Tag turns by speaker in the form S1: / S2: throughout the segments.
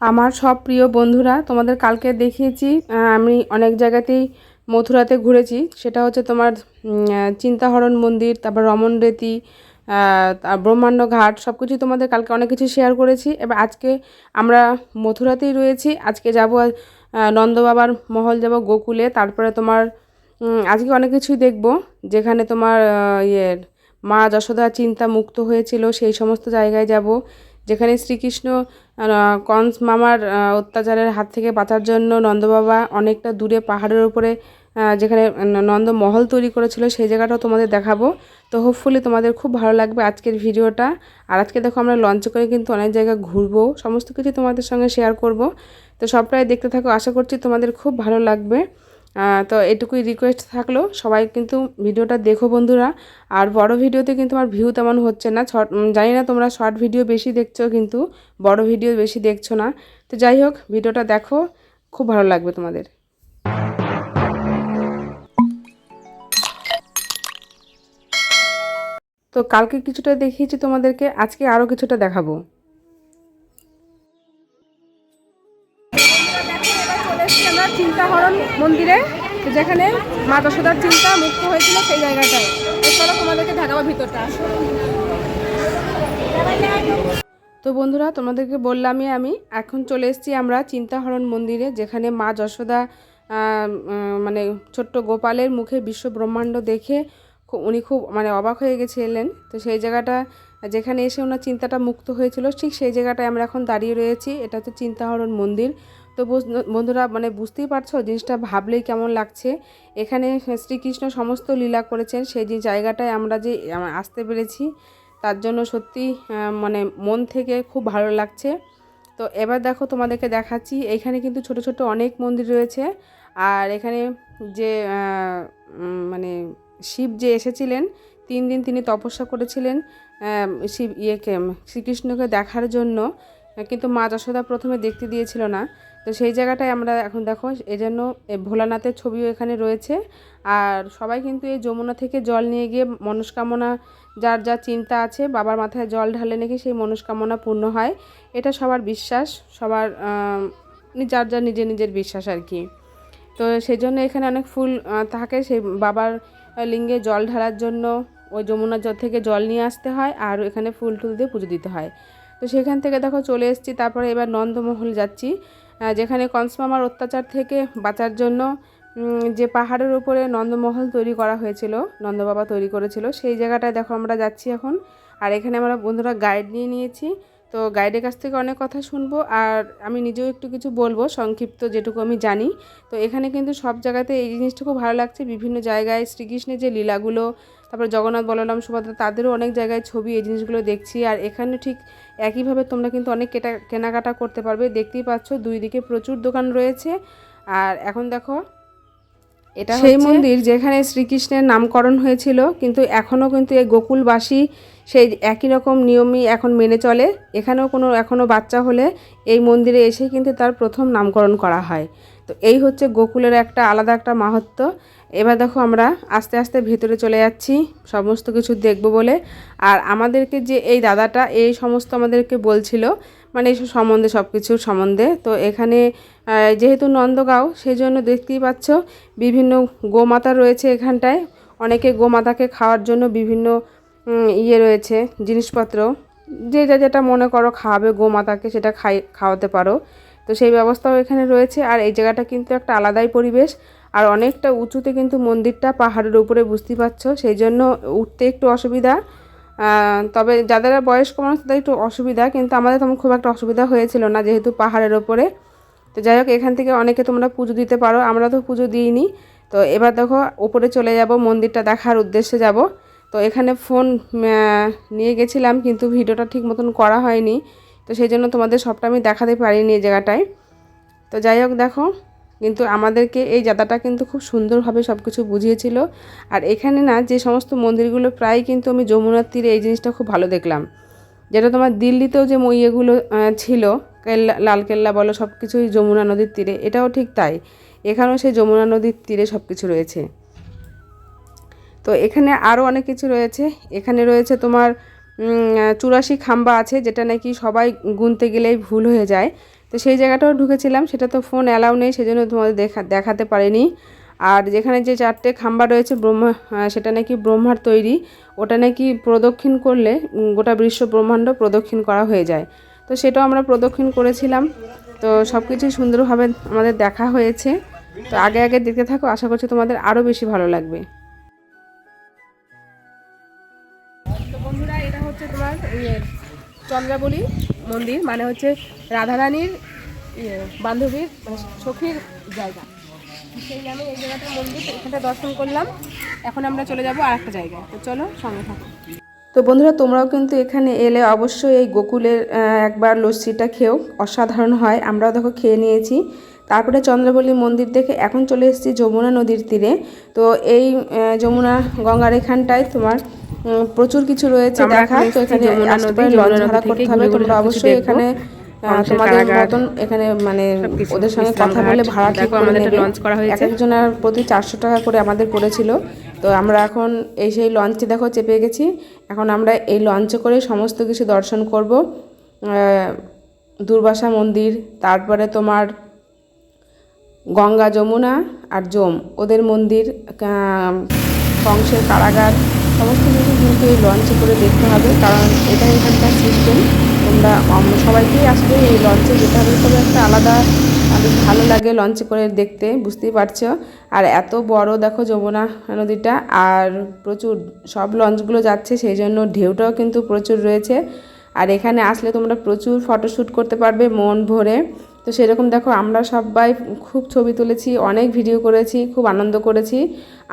S1: আমার সব প্রিয় বন্ধুরা, তোমাদের কালকে দেখিয়েছি আমি অনেক জায়গাতেই মথুরাতে ঘুরেছি। সেটা হচ্ছে তোমার চিন্তাহরণ মন্দির, তারপর রমন রেতি ব্রহ্মাণ্ড ঘাট সব কিছু তোমাদের কালকে অনেক কিছু শেয়ার করেছি। এবার আজকে আমরা মথুরাতেই রয়েছি। আজকে যাব নন্দ বাবার মহল যাব গোকুলে। তারপরে তোমার আজকে অনেক কিছুই দেখব। যেখানে তোমার ইয়ে মা যশোদা চিন্তা মুক্ত হয়েছিল, সেই সমস্ত জায়গায় যাব। যেখানে শ্রীকৃষ্ণ কংস মামার অত্যাচারের হাত থেকে বাঁচার জন্য নন্দবাবা অনেকটা দূরে পাহাড়ের উপরে যেখানে নন্দ মহল তৈরি করেছিল, সেই জায়গাটাও তোমাদের দেখাবো। তো হোপফুলি তোমাদের খুব ভালো লাগবে আজকের ভিডিওটা। আর আজকে দেখো আমরা লঞ্চে করে কিন্তু অনেক জায়গা ঘুরবো, সমস্ত কিছু তোমাদের সঙ্গে শেয়ার করব। তো সবটাই দেখতে থাকো, আশা করছি তোমাদের খুব ভালো লাগবে। তো এটুকুই রিকোয়েস্ট থাকল। সবাই কিন্তু ভিডিওটা দেখো বন্ধুরা। আর বড় ভিডিওতে কিন্তু আমার ভিউ তেমন হচ্ছে না। শর্ট জানি না তোমরা শর্ট ভিডিও বেশি দেখছ কিন্তু বড় ভিডিও বেশি দেখছ না। তো যাই হোক, ভিডিওটা দেখো। খুব ভালো লাগবে তোমাদের। তো কালকে কিছুটা দেখিয়েছি তোমাদেরকে, আজকে আরও কিছুটা দেখাবো। চিন্তাহরণ মন্দিরে, যেখানে মা দশদার চিন্তা মুক্ত হয়েছিল সেই জায়গাটায়। চলো তোমাদেরকে দেখাবো ভিতরটা। তো বন্ধুরা, তোমাদেরকে বললামই আমি, এখন চলে এসেছি আমরা চিন্তাহরণ মন্দিরে, যেখানে মা যশোদা মানে ছোট্ট গোপালের মুখে বিশ্ব ব্রহ্মাণ্ড দেখে উনি খুব মানে অবাক হয়ে গেছিলেন। তো সেই জায়গাটা, যেখানে এসে ওনার চিন্তাটা মুক্ত হয়েছিল, ঠিক সেই জায়গাটায় আমরা এখন দাঁড়িয়ে রয়েছি। এটা হচ্ছে চিন্তাহরণ মন্দির। তো বন্ধুরা মানে বুঝতেই পারছ জিনিসটা ভাবলেই কেমন লাগছে। এখানে শ্রীকৃষ্ণ সমস্ত লীলা করেছেন, সেই যে জায়গাটায় আমরা যে আসতে পেরেছি, তার জন্য সত্যি মানে মন থেকে খুব ভালো লাগছে। তো এবার দেখো তোমাদেরকে দেখাচ্ছি, এখানে কিন্তু ছোট ছোট অনেক মন্দির রয়েছে। আর এখানে যে মানে শিব যে এসেছিলেন, তিন দিন তিনি তপস্যা করেছিলেন শিব ইয়েকে, শ্রীকৃষ্ণকে দেখার জন্য। কিন্তু মা যশোদা প্রথমে দেখতে দিয়েছিল না। তো সেই জায়গাটায় আমরা এখন দেখো এই জন্য ভোলানাথের ছবিও এখানে রয়েছে। আর সবাই কিন্তু এই যমুনা থেকে জল নিয়ে গিয়ে মনস্কামনা, যার যা চিন্তা আছে, বাবার মাথায় জল ঢালে নাকি সেই মনস্কামনা পূর্ণ হয়। এটা সবার বিশ্বাস, সবার যার যার নিজের নিজের বিশ্বাস আর কি। তো সেই জন্য এখানে অনেক ফুল থাকে। সেই বাবার লিঙ্গে জল ঢালার জন্য ওই যমুনা জল থেকে জল নিয়ে আসতে হয়, আর এখানে ফুল টুল দিয়ে পুজো দিতে হয়। তো সেখান থেকে দেখো চলে এসেছি, তারপরে এবার নন্দমহল যাচ্ছি। যেখানে কংসমামার অত্যাচার থেকে বাঁচার জন্য যে পাহাড়ের উপরে নন্দমহল তৈরি করা হয়েছিল, নন্দবাবা তৈরি করেছিল, সেই জায়গাটায় দেখো আমরা যাচ্ছি এখন। আর এখানে আমরা বন্ধুরা গাইড নিয়ে নিয়েছি। তো গাইডের কাছ থেকে অনেক কথা শুনব, আর আমি নিজেও একটু কিছু বলব, সংক্ষিপ্ত যেটুকু আমি জানি। তো এখানে কিন্তু সব জায়গাতে এই জিনিসটা খুব ভালো লাগছে, বিভিন্ন জায়গায় শ্রীকৃষ্ণের যে লীলাগুলো তারপর জগন্নাথ বলরাম সুভদ্রা তাদেরও অনেক জায়গায় ছবি এই জিনিসগুলো দেখছি। আর এখানে ঠিক একইভাবে তোমরা কিন্তু অনেক কেটা কেনাকাটা করতে পারবে। দেখতেই পাচ্ছ দুই দিকে প্রচুর দোকান রয়েছে। আর এখন দেখো এটা সেই মন্দির যেখানে শ্রীকৃষ্ণের নামকরণ হয়েছিল কিন্তু এখনও কিন্তু এই গোকুলবাসী সেই একই রকম নিয়মই এখন মেনে চলে। এখানেও কোনো এখনও বাচ্চা হলে এই মন্দিরে এসে কিন্তু তার প্রথম নামকরণ করা হয়। তো এই হচ্ছে গোকুলের একটা আলাদা একটা মাহাত্ম্য এবার দেখো আমরা আস্তে আস্তে ভেতরে চলে যাচ্ছি, সমস্ত কিছু দেখব বলে। আর আমাদেরকে যে এই দাদাটা, এই সমস্ত আমাদেরকে বলছিল মানে এইসব সম্বন্ধে সব কিছুর সম্বন্ধে। তো এখানে যেহেতু নন্দগাঁও সেই জন্য দেখতেই পাচ্ছ, বিভিন্ন গোমাতা রয়েছে এখানটায়। অনেকে গোমাতাকে খাওয়ার জন্য বিভিন্ন ইয়ে রয়েছে, জিনিসপত্র। যে যা যেটা মনে করো খাওয়াবে গোমাতাকে, সেটা খাই, খাওয়াতে পারো। তো সেই ব্যবস্থাও এখানে রয়েছে। আর এই জায়গাটা কিন্তু একটা আলাদাই পরিবেশ। আর অনেকটা উঁচুতে কিন্তু মন্দিরটা পাহাড়ের উপরে বুঝতেই পারছ সেই জন্য উঠতে একটু অসুবিধা। তবে যাদের বয়স্ক মানুষ, তাদের একটু অসুবিধা, কিন্তু আমাদের তেমন খুব একটা অসুবিধা হয়েছিল না, যেহেতু পাহাড়ের ওপরে তো যাই হোক, এখান থেকে অনেকে তোমরা পুজো দিতে পারো, আমরা তো পুজো দিইনি। তো এবার দেখো, ওপরে চলে যাব, মন্দিরটা দেখার উদ্দেশ্যে যাব। তো এখানে ফোন নিয়ে গেছিলাম, কিন্তু ভিডিওটা ঠিক মতন করা হয়নি। তো সেই জন্য তোমাদের সবটা আমি দেখাতে পারিনি এই জায়গাটায়। তো যাই হোক দেখো কিন্তু আমাদেরকে এই জায়গাটা কিন্তু খুব সুন্দরভাবে সব কিছু বুঝিয়েছিল। আর এখানে না যে সমস্ত মন্দিরগুলো প্রায় কিন্তু আমি যমুনার তীরে এই জিনিসটা খুব ভালো দেখলাম। যেটা তোমার দিল্লিতেও যে ম- ইয়েগুলো আহ, ছিল কেল্লা লালকেল্লা বলো সব কিছুই যমুনা নদীর তীরে এটাও ঠিক তাই। এখানেও সেই যমুনা নদীর তীরে সব কিছু রয়েছে। তো এখানে আরও অনেক কিছু রয়েছে। এখানে রয়েছে তোমার চুরাশি খাম্বা আছে, যেটা নাকি সবাই গুনতে গেলেই ভুল হয়ে যায়। তো সেই জায়গাটাও ঢুকেছিলাম, সেটা তো ফোন অ্যালাউ নেই, সেজন্য তোমাদের দেখা, দেখাতে পারিনি। আর যেখানে যে চারটে খাম্বা রয়েছে ব্রহ্মা সেটা নাকি ব্রহ্মার তৈরি। ওটা নাকি প্রদক্ষিণ করলে গোটা বিশ্ব ব্রহ্মাণ্ড প্রদক্ষিণ করা হয়ে যায়। তো সেটাও আমরা প্রদক্ষিণ করেছিলাম। তো সব কিছুই সুন্দরভাবে আমাদের দেখা হয়েছে। তো আগে আগে দেখতে থাকো, আশা করছি তোমাদের আরও বেশি ভালো লাগবে। চন্দ্রাবলী মন্দির মানে হচ্ছে রাধারানীর ইয়ে বান্ধবীর মানে সখীর জায়গা। সেই নামে এই জায়গাটার মন্দির, এখানটা দর্শন করলাম। এখন আমরা চলে যাব আর একটা জায়গায়। তো চলো, সঙ্গে থাকো। তো বন্ধুরা, তোমরাও কিন্তু এখানে এলে অবশ্যই এই গোকুলের একবার লস্যিটা খেও অসাধারণ হয়। আমরাও দেখো খেয়ে নিয়েছি। তারপরে চন্দ্রবলী মন্দির দেখে এখন চলে এসেছি যমুনা নদীর তীরে। তো এই যমুনা গঙ্গার এখানটায় তোমার প্রচুর কিছু রয়েছে দেখা তো এখানে
S2: যমুনা
S1: আসতে পারে লঞ্চ ভাড়া করতে হবে তোমরা অবশ্যই এখানে তোমাদের মতন এখানে মানে ওদের সঙ্গে কথা বলে। ভাড়া ঠিক করে
S2: আমাদের
S1: নেবে।
S2: লঞ্চ করা
S1: এক
S2: হয়েছে।
S1: একজনের প্রতি চারশো টাকা করে আমাদের পড়েছিল তো আমরা এখন এই সেই লঞ্চে দেখো চেপে গেছি। এখন আমরা এই লঞ্চে করে সমস্ত কিছু দর্শন করব। দুর্বাসা মন্দির তারপরে তোমার গঙ্গা যমুনা আর যম। ওদের মন্দির কংসের কারাগার সমস্ত কিন্তু এই লঞ্চে করে দেখতে হবে, কারণ এটা এখানকার সিস্টেম তোমরা সবাইকেই আসলে এই লঞ্চে যেতে হবে। তবে একটা আলাদা বেশ ভালো লাগে লঞ্চে করে দেখতে, বুঝতেই পারছ। আর এত বড় দেখো যমুনা নদীটা, আর প্রচুর সব লঞ্চগুলো যাচ্ছে, সেই জন্য ঢেউটাও কিন্তু প্রচুর রয়েছে। আর এখানে আসলে তোমরা প্রচুর ফটোশ্যুট করতে পারবে মন ভরে। তো সেরকম দেখো, আমরা সবাই খুব ছবি তুলেছি, অনেক ভিডিও করেছি, খুব আনন্দ করেছি।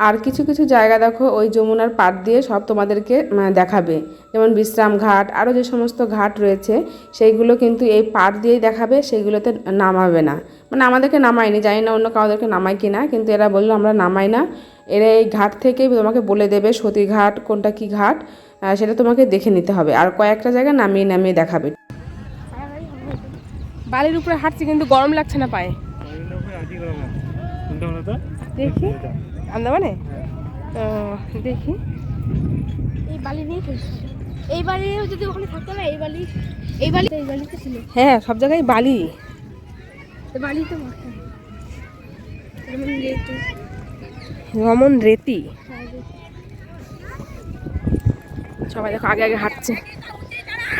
S1: আর কিছু কিছু জায়গা দেখো, ওই যমুনার পাড় দিয়ে সব তোমাদেরকে দেখাবে। যেমন বিশ্রাম ঘাট আরও যে সমস্ত ঘাট রয়েছে, সেইগুলো কিন্তু এই পাট দিয়েই দেখাবে, সেইগুলোতে নামাবে না। মানে আমাদেরকে নামায়নি, জানি না অন্য কাউদেরকে নামায় কি না কিন্তু এরা বলল, আমরা নামাই না। এরা এই ঘাট থেকেই তোমাকে বলে দেবে, সতী ঘাট, কোনটা কি ঘাট সেটা তোমাকে দেখে নিতে হবে। আর কয়েকটা জায়গা নামিয়ে নামিয়ে দেখাবে।
S2: বালির উপরে হাঁটছি কিন্তু গরম লাগছে না পায়ে।
S3: কোনটা হলো তো
S2: দেখি। আন্দামানে? ও, দেখি।
S4: এই বালি নিয়ে এই বালি যদি ওখানে থাকতো না এই বালি এই বালি এই বালিতে ছিল।
S2: হ্যাঁ সব জায়গায় বালি।
S4: বালি তো
S2: রমন রেতি।
S4: হ্যাঁ,
S2: সবাই দেখো আগে আগে হাঁটছে।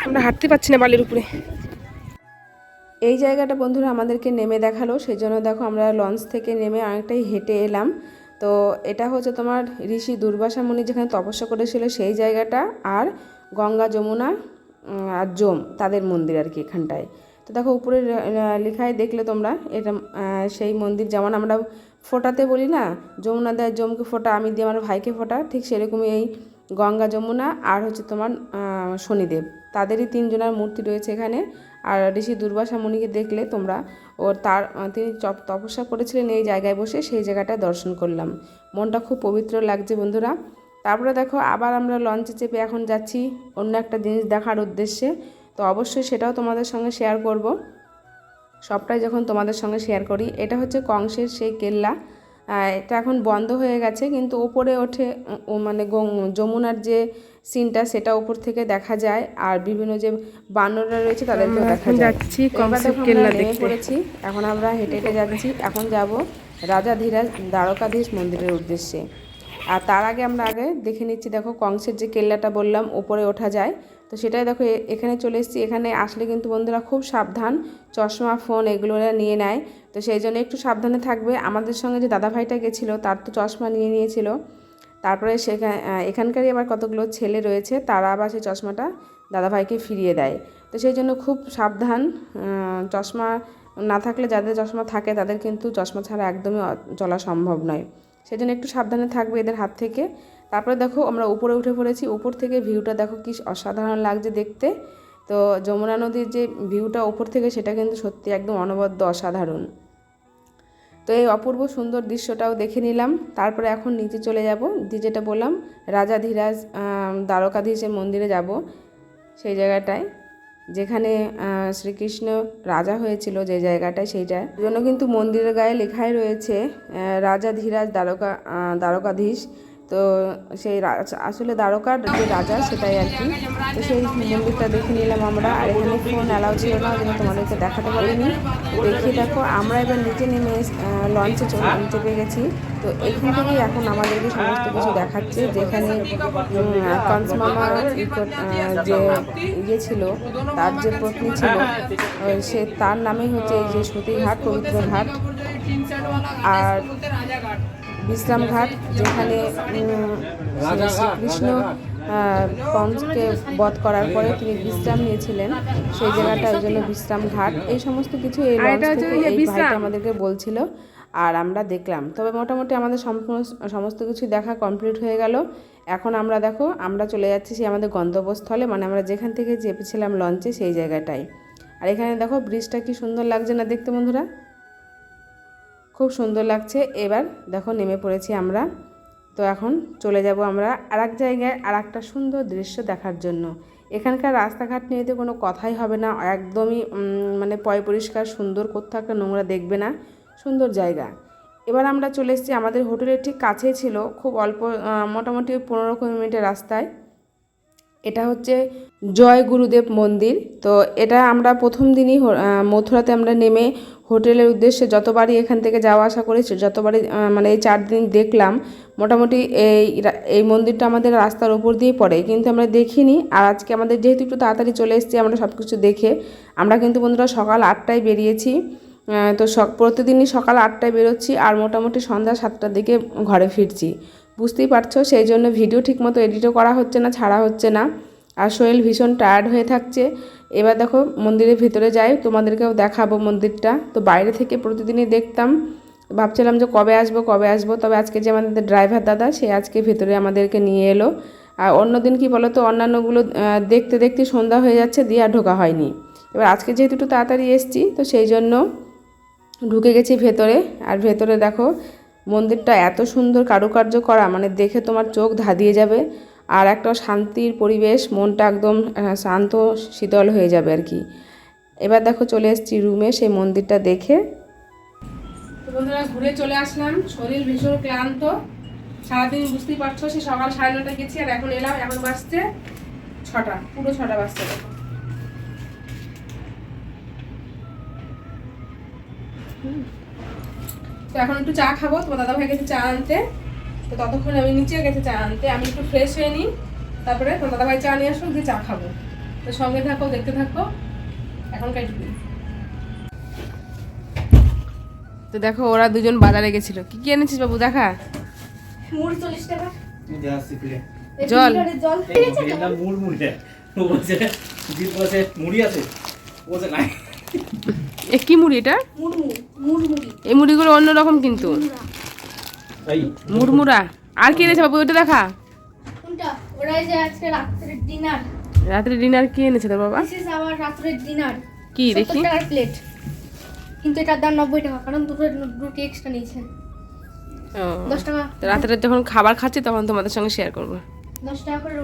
S2: আমরা হাঁটতে পারছি না বালির উপরে।
S1: এই জায়গাটা বন্ধুরা আমাদেরকে নেমে দেখাল সেই জন্য দেখো আমরা লঞ্চ থেকে নেমে অনেকটাই হেঁটে এলাম। তো এটা হচ্ছে তোমার ঋষি দুর্বাসা মুনি যেখানে তপস্যা করেছিল, সেই জায়গাটা আর গঙ্গা, যমুনা আর জম তাদের মন্দির আর কি এখানটায়। তো দেখো উপরে লেখায় দেখলে তোমরা, এটা সেই মন্দির যেমন আমরা ফোটাতে বলি না, যমুনা দেয় জমকে ফোটা, আমি দিই আমার ভাইকে ফোটা, ঠিক সেরকমই এই গঙ্গা, যমুনা, আর হচ্ছে তোমার শনিদেব। তাদেরই তিনজনের মূর্তি রয়েছে এখানে। আর ঋষি দুর্বাসা মুনিকে দেখলে তোমরা ওর তার তিনি তপস্যা করেছিলেন এই জায়গায় বসে, সেই জায়গাটা দর্শন করলাম। মনটা খুব পবিত্র লাগছে বন্ধুরা। তারপরে দেখো, আবার আমরা লঞ্চে চেপে এখন যাচ্ছি অন্য একটা জিনিস দেখার উদ্দেশ্যে। তো অবশ্যই সেটাও তোমাদের সঙ্গে শেয়ার করব। সবটাই যখন তোমাদের সঙ্গে শেয়ার করি, এটা হচ্ছে কংসের সেই কেল্লা। এটা এখন বন্ধ হয়ে গেছে কিন্তু ওপরে ওঠে ও মানে যমুনার যে সিনটা সেটা উপর থেকে দেখা যায় আর বিভিন্ন যে বানররা রয়েছে তাদেরকেও দেখা
S2: যাচ্ছি কংসের কেল্লা
S1: নেমে পড়েছি এখন আমরা হেঁটে হেঁটে যাচ্ছি এখন যাব রাজা ধীরাজ দ্বারকাধীশ মন্দিরের উদ্দেশ্যে। আর তার আগে আমরা আগে দেখে নিচ্ছি দেখো কংসের যে কেল্লাটা বললাম ওপরে ওঠা যায় তো সেটাই দেখো এখানে চলে এসেছি। এখানে আসলে কিন্তু বন্ধুরা খুব সাবধান। চশমা, ফোন এগুলো নিয়ে নেয়। তো সেই জন্য একটু সাবধানে থাকবে। আমাদের সঙ্গে যে দাদা ভাইটা গেছিল, তার তো চশমা নিয়ে নিয়েছিল। তারপরে সেখানে এখানকারই আবার কতগুলো ছেলে রয়েছে, তারা আবার সেই চশমাটা দাদাভাইকে ফিরিয়ে দেয়। তো সেই জন্য খুব সাবধান। চশমা না থাকলে, যাদের চশমা থাকে, তাদের কিন্তু চশমা ছাড়া একদমই চলা সম্ভব নয়। সেই জন্য একটু সাবধানে থাকবে এদের হাত থেকে। তারপরে দেখো আমরা উপরে উঠে পড়েছি। উপর থেকে ভিউটা দেখো কি অসাধারণ লাগছে দেখতে। তো যমুনা নদীর যে ভিউটা উপর থেকে সেটা কিন্তু সত্যি একদম অনবদ্য অসাধারণ। তো এই অপূর্ব সুন্দর দৃশ্যটাও দেখে নিলাম। তারপরে এখন নিচে চলে যাব যেটা বললাম রাজা ধীরাজ দ্বারকাধীশের মন্দিরে যাব সেই জায়গাটায় যেখানে শ্রীকৃষ্ণ রাজা হয়েছিল যে জায়গাটায় সেইটা। জন্য কিন্তু মন্দিরের গায়ে লেখাই রয়েছে আহ, রাজা ধীরাজ দ্বারকা দ্বারকাধীশ। তো সেই রা- আসলে দ্বারকার যে রাজা সেটাই আর কি। তো সেই মন্দিরটা দেখে নিলাম আমরা। আর এখানে ফোন অ্যালাউ ছিল না যেন তোমাদেরকে দেখাতে পারিনি। তো দেখিয়ে দেখো, আমরা এবার নিচে নেমে লঞ্চে চেপে গেছি। তো এখান থেকেই এখন আমাদেরকে সমস্ত কিছু দেখাচ্ছে, যেখানে কনসমামা যে ইয়ে ছিল, তার যে পত্নী ছিল সে তার নামেই হচ্ছে এই যে সতীঘাট পবিত্র ঘাট আর বিশ্রাম ঘাট যেখানে শ্রীকৃষ্ণ কংসকে বধ করার পরে তিনি বিশ্রাম নিয়েছিলেন। সেই জায়গাটা ওই জন্য বিশ্রাম ঘাট এই সমস্ত কিছু এই। ভাইটা আমাদেরকে বলছিল আর আমরা দেখলাম। তবে মোটামুটি আমাদের সম্পূর্ণ সমস্ত কিছু দেখা কমপ্লিট হয়ে গেল। এখন আমরা দেখো আমরা চলে যাচ্ছি সেই আমাদের গন্তব্যস্থলে মানে আমরা যেখান থেকে চেপেছিলাম লঞ্চে সেই জায়গাটায়। আর এখানে দেখো ব্রিজটা কি সুন্দর লাগছে না দেখতে বন্ধুরা? খুব সুন্দর লাগছে। এবার দেখো নেমে পড়েছি আমরা। তো এখন চলে যাব আমরা আর এক জায়গায় আর একটা সুন্দর দৃশ্য দেখার জন্য। এখানকার রাস্তাঘাট নিয়ে তো কোনো কথাই হবে না। একদমই মানে পয় পরিষ্কার, সুন্দর কোথাও একটা নোংরা দেখবে না। সুন্দর জায়গা। এবার আমরা চলে এসেছি আমাদের হোটেলের ঠিক কাছেই ছিল। খুব অল্প মোটামুটি পনেরো কুড়ি মিনিটের রাস্তায়। এটা হচ্ছে জয় গুরুদেব মন্দির। তো এটা আমরা প্রথম দিনই মথুরাতে আমরা নেমে হোটেলের উদ্দেশ্যে যতবারই এখান থেকে যাওয়া আসা করেছি, যতবারই মানে এই চার দিন দেখলাম, মোটামুটি এই এই মন্দিরটা আমাদের রাস্তার ওপর দিয়েই পড়ে। কিন্তু আমরা দেখিনি, আর আজকে আমাদের যেহেতু একটু তাড়াতাড়ি চলে এসেছি আমরা সব কিছু দেখে, আমরা কিন্তু বন্ধুরা সকাল আটটায় বেরিয়েছি। তো প্রতিদিনই সকাল আটটায় বেরোচ্ছি আর মোটামুটি সন্ধ্যা সাতটার দিকে ঘরে ফিরছি। বুঝতেই পারছ, সেই জন্য ভিডিও ঠিকমতো এডিটও করা হচ্ছে না, ছাড়া হচ্ছে না। আর শরীর ভীষণ টায়ার্ড হয়ে থাকছে। এবার দেখো, মন্দিরের ভিতরে যাই, তোমাদেরকেও দেখাবো মন্দিরটা। তো বাইরে থেকে প্রতিদিনই দেখতাম। ভাবছিলাম যে কবে আসব কবে আসব, তবে আজকে যে আমাদের ড্রাইভার দাদা, সে আজকে ভেতরে আমাদেরকে নিয়ে এলো। আর অন্য দিন কি বলো তো অন্যান্যগুলো দেখতে দেখতে সন্ধ্যা হয়ে যাচ্ছে, দিয়ে আর ঢোকা হয়নি। এবার আজকে যেহেতু একটু তাড়াতাড়ি এসছি, তো সেই জন্য ঢুকে গেছি ভেতরে। আর ভেতরে দেখো মন্দিরটা এত সুন্দর কারুকার্য করা মানে দেখে তোমার চোখ ধাঁধিয়ে যাবে আর একটা শান্তির পরিবেশ, মনটা একদম শান্ত, শীতল হয়ে যাবে আর কি। এবার দেখো চলে এসেছি রুমে, সেই মন্দিরটা দেখে।
S2: বন্ধুরা, ঘুরে চলে আসলাম। শরীর ভীষণ ক্লান্ত। সারাদিন বুঝতেই পারছ, সে সকাল সাড়ে নটা গেছি আর এখন এলাম, এখন বাজছে ছটা, পুরো ছটা বাজছে দেখো। তো এখন একটু চা খাব তোমার দাদা ভাই গেছে চা আনতে। তো ততক্ষণ আমি নিচে গেছে চা আনতে। আমি একটু ফ্রেশ হয়ে নিই তারপরে তোমার দাদা ভাই চা নিয়ে আসুক দিয়ে চা খাব। তো সঙ্গে থাকো দেখতে থাকো। এখন কাটি দিই তো দেখো ওরা দুজন বাজারে গেছিল। কি কি এনেছিস বাবু দেখা?
S4: মুড়ি চল্লিশ টাকা।
S2: জল।
S3: মুড় মুড়ে ও বলছে মুড়ি আছে। বলছে নাই।
S2: এ কি মুড়ি এটা? এই মুড়িগুলো অন্যরকম কিন্তু। মুড়মুড়া। আর কি এনেছে বাবু? ওটা দেখা।
S4: কোনটা? ওরাই যে আজকে রাত্রের ডিনার।
S2: রাত্রে ডিনার কি এনেছে তোর বাবা?
S4: ডিনার।
S2: কি দেখি।
S4: প্লেট কিন্তু এটার দাম নব্বই টাকা কারণ দুটো রুটি এক্সট্রা নিয়েছে।
S2: ও,
S4: দশ টাকা।
S2: রাত্রে যখন খাবার খাচ্ছি তখন তোমাদের সঙ্গে শেয়ার করব।
S4: দশ টাকা করে